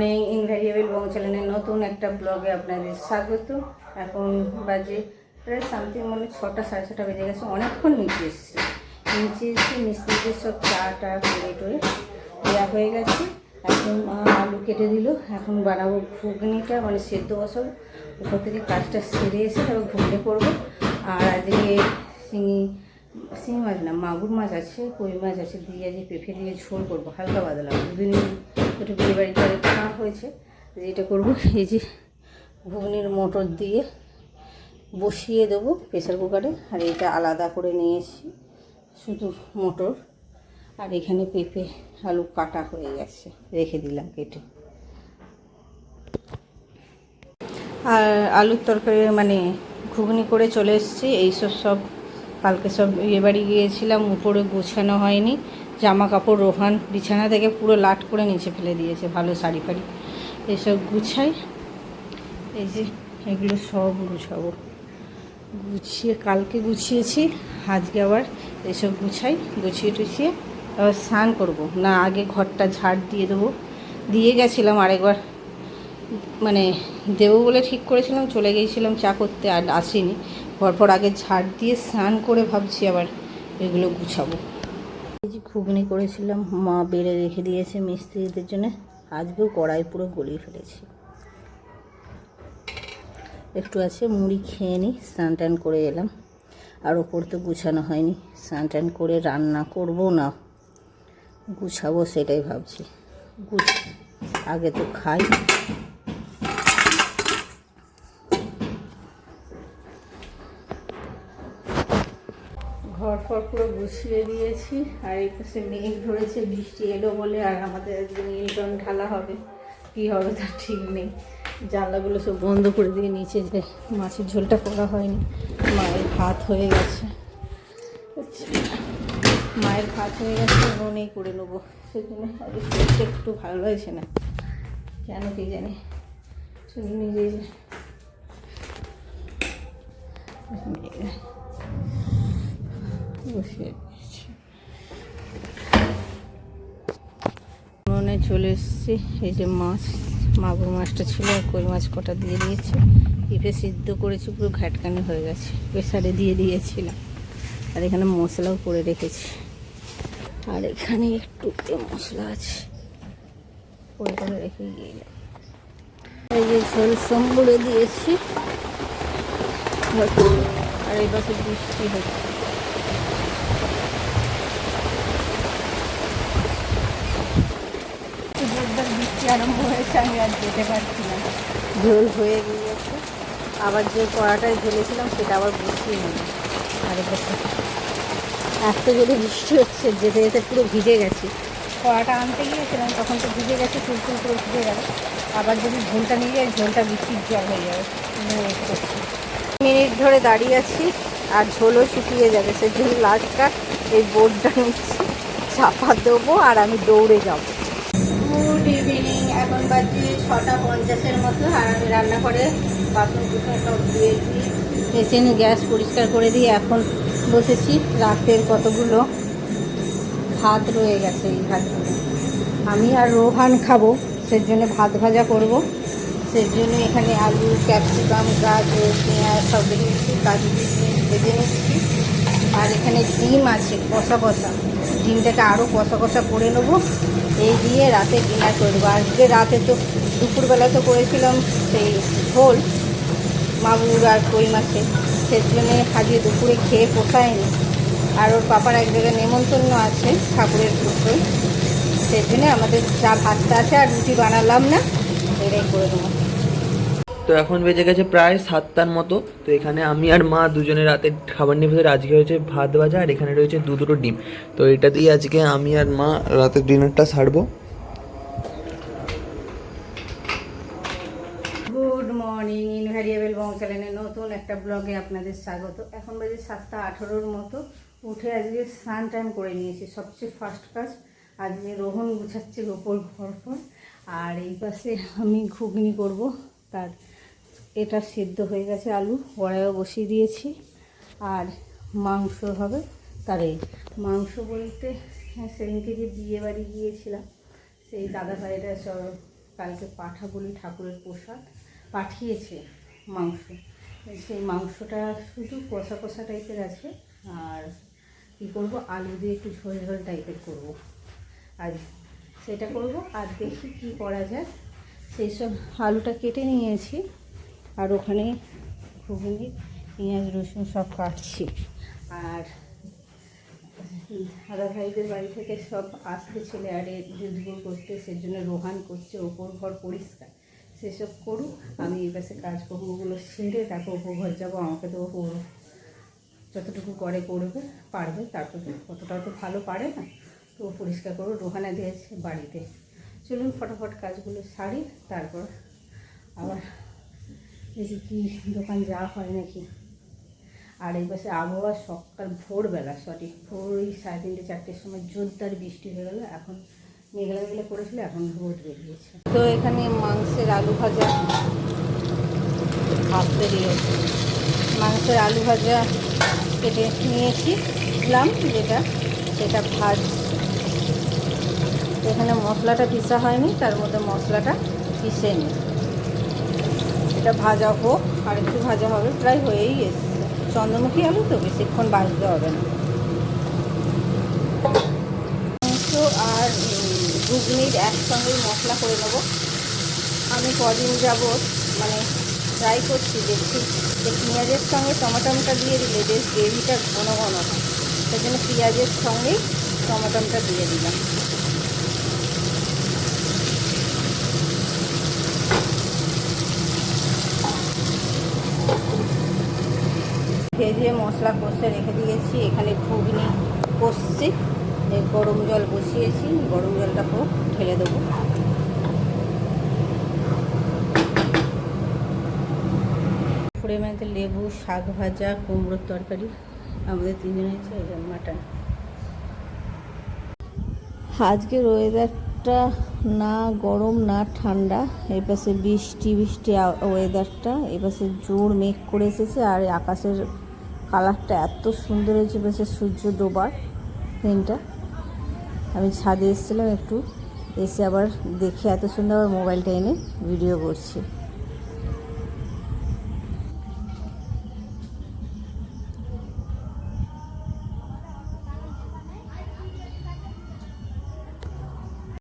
Morning invariable বং চ্যানেলের নতুন একটা ব্লগে আপনাদের স্বাগত। এখন বাজে প্রায় সামথিং মানে ছটা, সাড়ে ছটা বেজে গেছে, অনেকক্ষণ নিচে এসেছে। নিচে এসে মিস্ত্রিদের সব চা টা করে টরে দেওয়া হয়ে গেছে। এখন আলু কেটে দিল। এখন বানাবো ঘুগনিটা মানে সেদ্ধ বসাবো উপর থেকে কাজটা সেরে এসে তারপর ঘুগনি করব। আর আজকে শিঙি শিঙি মাছ না, মাগুর মাছ আছে, কই মাছ আছে, দিয়ে আজকে পেঁপে দিয়ে ঝোল করব, হালকা বাদলাম দুদিন একটু বিয়ে বাড়িতে খাওয়া হয়েছে, যে এটা করব এই যে ঘুগনির মোটর দিয়ে বসিয়ে দেবো প্রেসার কুকারে, আর এটা আলাদা করে নিয়েছি শুধু মোটর। আর এখানে পেঁপে, আলু কাটা হয়ে গেছে, রেখে দিলাম কেটে। আর আলুর তরকারি মানে ঘুগনি করে চলে এসেছি এইসব সব, কালকে সব বিয়ে বাড়ি গিয়েছিলাম, উপরে গোছানো হয়নি। জামা কাপড় রোহান বিছানা থেকে পুরো লাট করে নিচে ফেলে দিয়েছে, ভালো শাড়ি ফাড়ি। এসব গুছাই, এই যে এগুলো সব গুছাবো। গুছিয়ে, কালকে গুছিয়েছি, আজকে আবার এসব গুছাই, গুছিয়ে টুছিয়ে আবার স্নান করব। না, আগে ঘরটা ঝাড় দিয়ে দেবো। দিয়ে গেছিলাম আরেকবার মানে দেবো বলে ঠিক করেছিলাম, চলে গিয়েছিলাম চা করতে আর আসিনি। পরপর আগে ঝাড় দিয়ে স্নান করে ভাবছি আবার এগুলো গুছাবো। এই যে ঘুগনি করেছিলাম, মা বেড়ে রেখে দিয়েছে মিস্ত্রিদের জন্য। আজকেও কড়াই পুরো গলিয়ে ফেলেছি। একটু আছে, মুড়ি খেয়ে নিই স্নান টান করে এলাম। আর ওপর তো গুছানো হয়নি। স্নান টান করে রান্না করব না, গুছাবো সেটাই ভাবছি। গুছ, আগে তো খাই। ঘর পুরো গুছিয়ে দিয়েছি আর এই পাশে মেঘ ধরেছে বৃষ্টি এলো বলে আর আমাদের আজকে নীলটন ঢালা হবে। কী হবে তার ঠিক নেই। জানলাগুলো সব বন্ধ করে দিয়ে নিচে যে মাছের ঝোলটা করা হয়নি মায়ের ভাত হয়ে গেছে। আচ্ছা, মায়ের ভাত হয়ে গেছে মনেই করে নেব। সেজন্য একটু ভালো লাগছে না কেন কি জানি। শুধু নিজে বসিয়ে দিয়েছি মনে চলে এসেছি, এই যে মাছ, মাগুর মাছটা ছিল, আর কই মাছ কটা দিয়ে দিয়েছি। পিঁপে সিদ্ধ করেছি, পুরো ঘাটকানি হয়ে গেছে, প্রেসারে দিয়ে দিয়েছিলাম। আর এখানে মশলাও করে রেখেছি। আর এখানে একটু মশলা আছে করে করে রেখে গিয়েলাম এই যে ঝোল সম্বরে দিয়েছি। আর এই পাশে বৃষ্টি হচ্ছে। আরম্ভ হয়েছে, আমি আর যেতে পারছি না। ঝোল হয়ে গিয়েছে। আবার যে কড়াটায় ঝেলেছিলাম সেটা আবার বসিয়ে নেব আর বসে এত জোরে বৃষ্টি হচ্ছে, যেতে যেতে পুরো ভিজে গেছি। কড়াটা আনতে গিয়েছিলাম, তখন তো ভিজে গেছে চুলচুল করে ভিজে গেল। আবার যদি ঝোলটা নিয়ে যায় ঝোলটা বৃষ্টির জল হয়ে যাবে। মিনিট ধরে দাঁড়িয়ে আছি, আর ঝোলও শুকিয়ে যাবে। সেই জন্য লাস্টটা এই বোর্ডটা নিচ্ছি। চাপা দেবো, আর আমি দৌড়ে যাব। Good evening. এখন বাজে ছটা পঞ্চাশের মতো। আর আমি রান্না করে বাসন কুসন সব ধুয়েছি কিচেন গ্যাস পরিষ্কার করে দিয়ে এখন বসেছি রাতের কতগুলো ভাত রয়ে গেছে এই ভাতগুলো আমি আর রোহান খাব সেই জন্য ভাত ভাজা করব। সেই জন্য এখানে আলু, ক্যাপসিকাম, গাজর, পেঁয়াজ সব নিচ্ছি কাজু ভেজে নিচ্ছি। আর এখানে ডিম আছে, কষা কষা। ডিমটাকে আরও কষা কষা করে নেব। এই দিয়ে রাতে ডিনার করে দেবো আজকে রাতে তো দুপুরবেলা তো করেছিলাম সেই ঝোল, মাগুর আর কই মাছে। সেই জন্যে আজকে দুপুরে খেয়ে পোষায়নি। আর ওর পাপার এক জায়গায় নেমন্তন্ন আছে, ঠাকুরের পুজোয়। সেই জন্যে আমাদের চা ভাতটা আছে আর রুটি বানালাম না, এটাই করে দেবো তো এখন বেজে গেছে প্রায় সাতটার মতো। তো এখানে আমি আর মা দুজনে রাতে খাবার নিয়ে বসে আজকে হয়েছে ভাত ভাজা আর এখানে রয়েছে দু দুটো ডিম। তো এটা দিয়ে আজকে আমি আর মা রাতের ডিনারটা সারবো। গুড মর্নিং, ইনভ্যারিয়েবল বং নতুন একটা ব্লগে আপনাদের স্বাগত। এখন বাজে সাতটা আঠেরোর মতো। উঠে আজকে স্নান টান করে নিয়েছি। সবচেয়ে ফার্স্ট কাজ আজকে রোহন গুছাচ্ছে ওপর ঘর আর এই পাশে আমি ঘুগনি করব। তার এটা সিদ্ধ হয়ে গেছে আলু, কড়াইও বসিয়ে দিয়েছি। আর মাংস হবে তার এই। মাংস বলতে হ্যাঁ সেদিনকে যে বিয়ে বাড়ি গিয়েছিলাম, সেই দাদা ভাইরা কালকে পাঠা বলি ঠাকুরের প্রসাদ, পাঠিয়েছে মাংস। সেই মাংসটা শুধু কষা কষা টাইপের আছে, আর কী করব, আলু দিয়ে একটু ঝোল ঝোল টাইপের করব। আর সেটা করব, আর দেখি কি করা যায়। সেই সব আলুটা কেটে নিয়েছি। আর ওখানে ঘুগনি, পেঁয়াজ, রসুন সব কাটছি। আর দাদা ভাইদের বাড়ি থেকে সব আসতে ছেলে, আরে দুধগুল করতে সেজন্য রোহান করছে, ওপর ঘর পরিষ্কার। সেসব করুক, আমি এই পাশে কাজকর্মগুলো সেরে তারপর ওপর ঘর যাব, আমাকে তো ও যতটুকু করে করবে, পারবে, তারপর কতটা তো ভালো পারে না। তো পরিষ্কার করো রোহানা দিয়েছে বাড়িতে। চলুন, ফটাফট কাজগুলো সারি, তারপর আবার দেখি কি দোকান যাওয়া হয় নাকি? আর এই পাশে আবহাওয়া সকাল ভোরবেলা, সঠিক ভোর ওই সাড়ে তিনটে, চারটের সময় জোরদার বৃষ্টি হয়ে গেলো, এখন মেঘলা মেঘলা করেছিল, এখন রোদ বেরিয়েছে তো এখানে মাংসের আলু ভাজা ভাজতে দিয়েছে মাংসের আলু ভাজা কেটে নিয়েছি, দিলাম যেটা, সেটা ভাজ এখানে মশলাটা পিসা হয়নি, তার মধ্যে মশলাটা পিসে নিই। এটা ভাজা হোক, আর একটু ভাজা হবে, প্রায় হয়েই এসছে চন্দ্রমুখী আলু তো, বেশিক্ষণ ভাজতে হবে না। আর ঘুগনির একসঙ্গেই মশলা করে নেব। আমি কদিন যাব মানে ট্রাই করছি, দেখছি যে পেঁয়াজের সঙ্গে টমাটমটা দিয়ে দিলে বেশ গ্রেভিটা ঘন ঘন হয়। সেই জন্য পেঁয়াজের সঙ্গেই টমাটমটা দিয়ে দিলাম। ভেজে মশলা কষে রেখে দিয়েছি। এখানে ঘুগনি কষছি গরম জল বসিয়েছি, গরম জলটা খুব ঢেলে দেবো। মেতে লেবু, শাক ভাজা, কুমড়োর তরকারি, আমাদের তিনজনের এটা মাটন। আজকের ওয়েদারটা না গরম, না ঠান্ডা। এই পাশে বৃষ্টি বৃষ্টি ওয়েদারটা এই পাশে জোর মেঘ করে এসেছে, আর আকাশের কালারটা এত সুন্দর হয়েছে বেশি সূর্য ডোবার পেনটা আমি ছাদে এসেছিলাম একটু, এসে আবার দেখে এত সুন্দর আবার মোবাইলটা এনে ভিডিও করছি।